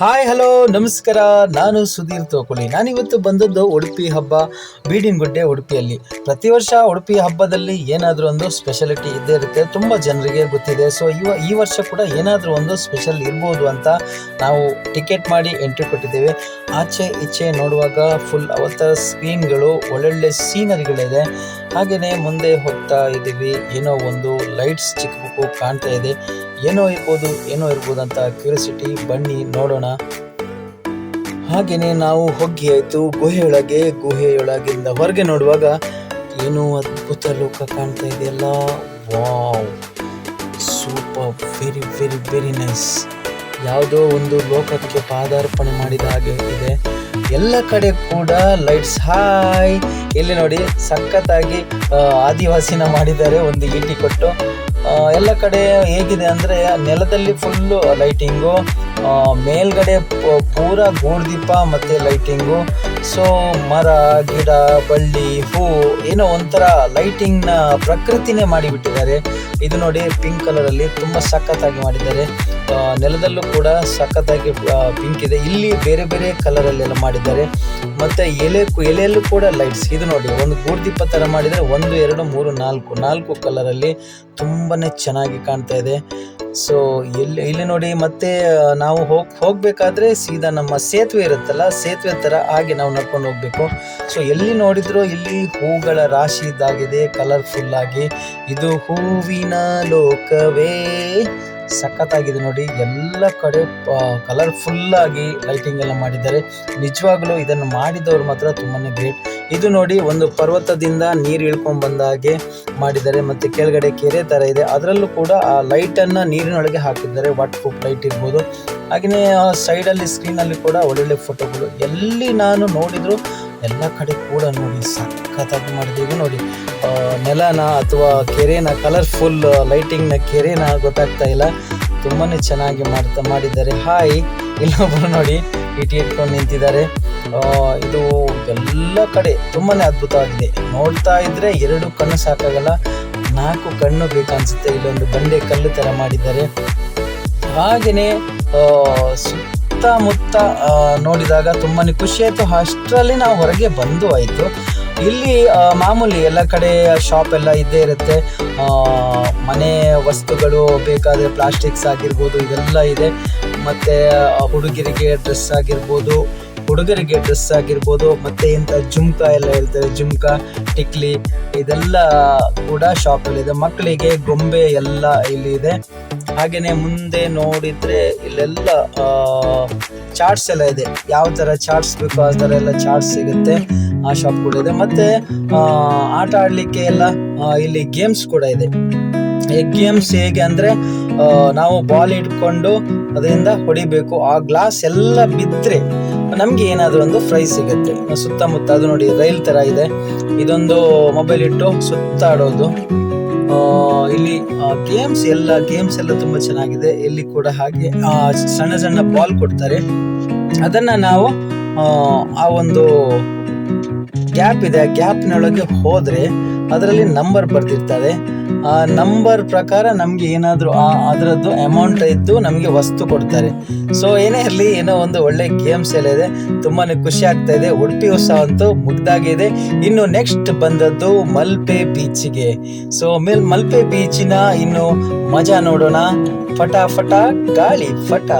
Hi hello ನಮಸ್ಕಾರ. ನಾನು ಸುಧೀರ್ ತೋಕುಳಿ ನಾನಿವತ್ತು ಬಂದದ್ದು ಉಡುಪಿ ಹಬ್ಬ, ಬೀಡಿನಗುಡ್ಡೆ ಉಡುಪಿಯಲ್ಲಿ. ಪ್ರತಿ ವರ್ಷ ಉಡುಪಿ ಹಬ್ಬದಲ್ಲಿ ಏನಾದರೂ ಒಂದು ಸ್ಪೆಷಾಲಿಟಿ ಇದ್ದೇ ಇರುತ್ತೆ. ತುಂಬ ಜನರಿಗೆ ಗೊತ್ತಿದೆ. ಸೊ ಇವ, ಈ ವರ್ಷ ಕೂಡ ಏನಾದರೂ ಒಂದು ಸ್ಪೆಷಲ್ ಇರ್ಬೋದು ಅಂತ ನಾವು ಟಿಕೆಟ್ ಮಾಡಿ ಎಂಟ್ರಿ ಕೊಟ್ಟಿದ್ದೇವೆ. ಆಚೆ ಈಚೆ ನೋಡುವಾಗ ಫುಲ್ ಅವತ್ತ ಸ್ಕ್ರೀನ್ಗಳು ಒಳ್ಳೊಳ್ಳೆ ಸೀನರಿಗಳಿದೆ ಹಾಗೆಯೇ ಮುಂದೆ ಹೋಗ್ತಾ ಇದ್ದೀವಿ. ಏನೋ ಒಂದು ಲೈಟ್ಸ್ ಚಿಕ್ಕ ಕಾಣ್ತಾ ಇದೆ. ಏನೋ ಇರ್ಬೋದು ಏನೋ ಇರ್ಬೋದು ಅಂತ ಕ್ಯೂರಿಯಾಸಿಟಿ ಬನ್ನಿ ನೋಡೋಣ. ಹಾಗೆಯೇ ನಾವು ಹೊಗ್ಗಿ ಆಯಿತು, ಗುಹೆಯೊಳಗೆ, ಗುಹೆಯೊಳಗಿಂದ ಹೊರಗೆ ನೋಡುವಾಗ ಏನೋ ಅದ್ಭುತ ಲೋಕ ಕಾಣ್ತಾ ಇದೆಯಲ್ಲ wow, super very very very nice ಯಾವುದೋ ಒಂದು ಲೋಕಕ್ಕೆ ಪಾದಾರ್ಪಣೆ ಮಾಡಿದ ಹಾಗೆ ಇದೆ. ಎಲ್ಲ ಕಡೆ ಕೂಡ ಲೈಟ್ಸ್ ಹಾಯ್ ಇಲ್ಲಿ ನೋಡಿ ಸಖತ್ತಾಗಿ ಆದಿವಾಸಿನ ಮಾಡಿದ್ದಾರೆ ಒಂದು ಈಟಿ ಕೊಟ್ಟು. ಎಲ್ಲ ಕಡೆ ಹೇಗಿದೆ ಅಂದ್ರೆ ನೆಲದಲ್ಲಿ ಫುಲ್ಲು ಲೈಟಿಂಗು ಮೇಲ್ಗಡೆ ಪೂರ ಗೂಡ್ದೀಪ ಮತ್ತು ಲೈಟಿಂಗು ಸೊ ಮರ, ಗಿಡ, ಬಳ್ಳಿ, ಹೂ, ಏನೋ ಒಂಥರ ಲೈಟಿಂಗ್ನ ಪ್ರಕೃತಿನೇ ಮಾಡಿಬಿಟ್ಟಿದ್ದಾರೆ. ಇದು ನೋಡಿ ಪಿಂಕ್ ಕಲರಲ್ಲಿ ತುಂಬ ಸಖತ್ತಾಗಿ ಮಾಡಿದ್ದಾರೆ. ನೆಲದಲ್ಲೂ ಕೂಡ ಸಖತ್ತಾಗಿ ಪಿಂಕ್ ಇದೆ. ಇಲ್ಲಿ ಬೇರೆ ಬೇರೆ ಕಲರಲ್ಲೆಲ್ಲ ಮಾಡಿದ್ದಾರೆ. ಮತ್ತು ಎಲೆ ಎಲೆಯಲ್ಲೂ ಕೂಡ ಲೈಟ್ಸ್ ಇದು ನೋಡಿ, ಒಂದು ಗೂಡ್ದೀಪ ಥರ ಮಾಡಿದರೆ ಒಂದು, ಎರಡು, ಮೂರು, ನಾಲ್ಕು ನಾಲ್ಕು ಕಲರಲ್ಲಿ ತುಂಬಾ ಚೆನ್ನಾಗಿ ಕಾಣ್ತಾ ಇದೆ. ಸೊ ಇಲ್ಲಿ ಇಲ್ಲಿ ನೋಡಿ ಮತ್ತೆ ನಾವು ಹೋಗ್, ಹೋಗಬೇಕಾದ್ರೆ ಸೀದಾ ನಮ್ಮ ಸೇತುವೆ ಇರುತ್ತಲ್ಲ, ಸೇತುವೆ ತರ ಹಾಗೆ ನಾವು ನಡ್ಕೊಂಡು ಹೋಗಬೇಕು. ಸೊ ಎಲ್ಲಿ ನೋಡಿದ್ರು ಇಲ್ಲಿ ಹೂಗಳ ರಾಶಿ ಇದ್ದಾಗಿದೆ ಕಲರ್ಫುಲ್ ಆಗಿ. ಇದು ಹೂವಿನ ಲೋಕವೇ. ಸಖತ್ತಾಗಿದೆ ನೋಡಿ. ಎಲ್ಲ ಕಡೆ ಕಲರ್ಫುಲ್ ಆಗಿ ಲೈಟಿಂಗ್ ಎಲ್ಲ ಮಾಡಿದ್ದಾರೆ. ನಿಜವಾಗ್ಲೂ ಇದನ್ನು ಮಾಡಿದವರು ಮಾತ್ರ ತುಂಬಾ ಗ್ರೇಟ್ ಇದು ನೋಡಿ, ಒಂದು ಪರ್ವತದಿಂದ ನೀರು ಇಳ್ಕೊಂಡು ಬಂದ ಹಾಗೆ ಮಾಡಿದ್ದಾರೆ. ಮತ್ತೆ ಕೆಳಗಡೆ ಕೆರೆ ತರ ಇದೆ. ಅದರಲ್ಲೂ ಕೂಡ ಆ ಲೈಟ್ ಅನ್ನ ನೀರಿನೊಳಗೆ ಹಾಕಿದ್ದಾರೆ. ವಾಟರ್ ಪ್ರೂಫ್ ಲೈಟ್ ಇರ್ಬೋದು. ಹಾಗೆಯೇ ಸೈಡಲ್ಲಿ ಸ್ಕ್ರೀನಲ್ಲಿ ಕೂಡ ಒಳ್ಳೊಳ್ಳೆ ಫೋಟೋಗಳು ಎಲ್ಲಿ ನಾನು ನೋಡಿದ್ರು ಎಲ್ಲ ಕಡೆ ಕೂಡ ನೋಡಿ, ಸಖತ್ತಾಗಿ ಮಾಡಿದ್ದೀವಿ ನೋಡಿ. ನೆಲನ ಅಥವಾ ಕೆರೆನ ಕಲರ್ಫುಲ್ ಲೈಟಿಂಗ್ನ ಕೆರೆನ ಗೊತ್ತಾಗ್ತಾ ಇಲ್ಲ. ತುಂಬಾನೇ ಚೆನ್ನಾಗಿ ಮಾಡ್ತಾ ಮಾಡಿದ್ದಾರೆ. ಹಾಯ್ ಇಲ್ಲೊಬ್ಬರು ನೋಡಿ ಇಟಿ ಇಟ್ಕೊಂಡು ನಿಂತಿದ್ದಾರೆ. ಇದು ಎಲ್ಲ ಕಡೆ ತುಂಬಾನೇ ಅದ್ಭುತವಾಗಿದೆ. ನೋಡ್ತಾ ಇದ್ರೆ ಎರಡು ಕಣ್ಣು ಸಾಕಾಗಲ್ಲ, ನಾಲ್ಕು ಕಣ್ಣು ಬೇಕನ್ಸುತ್ತೆ. ಇಲ್ಲೊಂದು ಬಂಡೆ ಕಲ್ಲು ತರ ಮಾಡಿದ್ದಾರೆ. ಹಾಗೆಯೇ ಸುತ್ತಮುತ್ತ ನೋಡಿದಾಗ ತುಂಬಾ ಖುಷಿ ಆಯ್ತು. ಅಷ್ಟರಲ್ಲಿ ನಾವು ಹೊರಗೆ ಬಂದು ಆಯಿತು ಇಲ್ಲಿ ಮಾಮೂಲಿ ಎಲ್ಲ ಕಡೆ ಶಾಪ್ ಎಲ್ಲ ಇದ್ದೇ ಇರುತ್ತೆ. ಮನೆ ವಸ್ತುಗಳು ಬೇಕಾದರೆ ಪ್ಲಾಸ್ಟಿಕ್ಸ್ ಆಗಿರ್ಬೋದು, ಇದೆಲ್ಲ ಇದೆ. ಮತ್ತೆ ಹುಡುಗರಿಗೆ ಡ್ರೆಸ್ ಆಗಿರ್ಬೋದು, ಹುಡುಗರಿಗೆ ಡ್ರೆಸ್ ಆಗಿರ್ಬೋದು, ಮತ್ತೆ ಇಂಥ ಜುಮ್ಕ ಎಲ್ಲ ಹೇಳ್ತಾರೆ. ಜುಮ್ಕ, ಟಿಕ್ಲಿ ಇದೆಲ್ಲ ಕೂಡ ಶಾಪಲ್ಲಿದೆ ಮಕ್ಕಳಿಗೆ ಗೊಂಬೆ ಎಲ್ಲ ಇಲ್ಲಿ ಇದೆ. ಹಾಗೇನೆ ಮುಂದೆ ನೋಡಿದ್ರೆ ಇಲ್ಲೆಲ್ಲ ಚಾಟ್ಸ್ ಎಲ್ಲ ಇದೆ. ಯಾವ ತರ ಚಾಟ್ಸ್ ಬೇಕು ಆ ಥರ ಎಲ್ಲ ಚಾಟ್ಸ್ ಸಿಗುತ್ತೆ. ಆ ಶಾಪ್ ಕೂಡ ಇದೆ. ಮತ್ತೆ ಆಟ ಆಡ್ಲಿಕ್ಕೆ ಎಲ್ಲ ಇಲ್ಲಿ ಗೇಮ್ಸ್ ಕೂಡ ಇದೆ. ಗೇಮ್ಸ್ ಹೇಗೆ ಅಂದ್ರೆ ನಾವು ಬಾಲ್ ಇಟ್ಕೊಂಡು ಅದರಿಂದ ಹೊಡಿಬೇಕು. ಆ ಗ್ಲಾಸ್ ಎಲ್ಲ ಬಿದ್ದರೆ ನಮ್ಗೆ ಏನಾದರೂ ಒಂದು ಪ್ರೈಸ್ ಸಿಗುತ್ತೆ. ಸುತ್ತಮುತ್ತ ಅದು ನೋಡಿ ರೈಲ್ ತರ ಇದೆ. ಇದೊಂದು ಮೊಬೈಲ್ ಇಟ್ಟು ಸುತ್ತಾಡೋದು. ಇಲ್ಲಿ ಗೇಮ್ಸ್ ಎಲ್ಲ ಗೇಮ್ಸ್ ಎಲ್ಲ ತುಂಬಾ ಚೆನ್ನಾಗಿದೆ. ಇಲ್ಲಿ ಕೂಡ ಹಾಗೆ ಸಣ್ಣ ಸಣ್ಣ ಬಾಲ್ ಕೊಡ್ತಾರೆ. ಅದನ್ನ ನಾವು ಆ, ಒಂದು ಗ್ಯಾಪ್ ಇದೆ. ಗ್ಯಾಪ್ನೊಳಗೆ ಹೋದ್ರೆ ಅದರಲ್ಲಿ ನಂಬರ್ ಬರ್ತಿರ್ತದೆ ಆ ನಂಬರ್ ಪ್ರಕಾರ ನಮಗೆ ಏನಾದರೂ ಆ ಅದರದ್ದು ಅಮೌಂಟ್ ಇದ್ದು ನಮಗೆ ವಸ್ತು ಕೊಡ್ತಾರೆ. ಸೊ ಏನೇ ಇರಲಿ, ಏನೋ ಒಂದು ಒಳ್ಳೆ ಗೇಮ್ಸ್ ಎಲ್ಲ ಇದೆ ತುಂಬಾ ಖುಷಿ ಆಗ್ತಾ ಇದೆ, ಉಡುಪಿ ಉತ್ಸವ ಅಂತೂ ಮುಗ್ದಾಗಿದೆ. ಇನ್ನು ನೆಕ್ಸ್ಟ್ ಬಂದದ್ದು ಮಲ್ಪೆ ಬೀಚ್ಗೆ ಸೊ ಮೇಲ್ ಮಲ್ಪೆ ಬೀಚಿನ ಇನ್ನು ಮಜಾ ನೋಡೋಣ. ಫಟಾಫಟ ಫಟ ಗಾಳಿ, ಫಟ.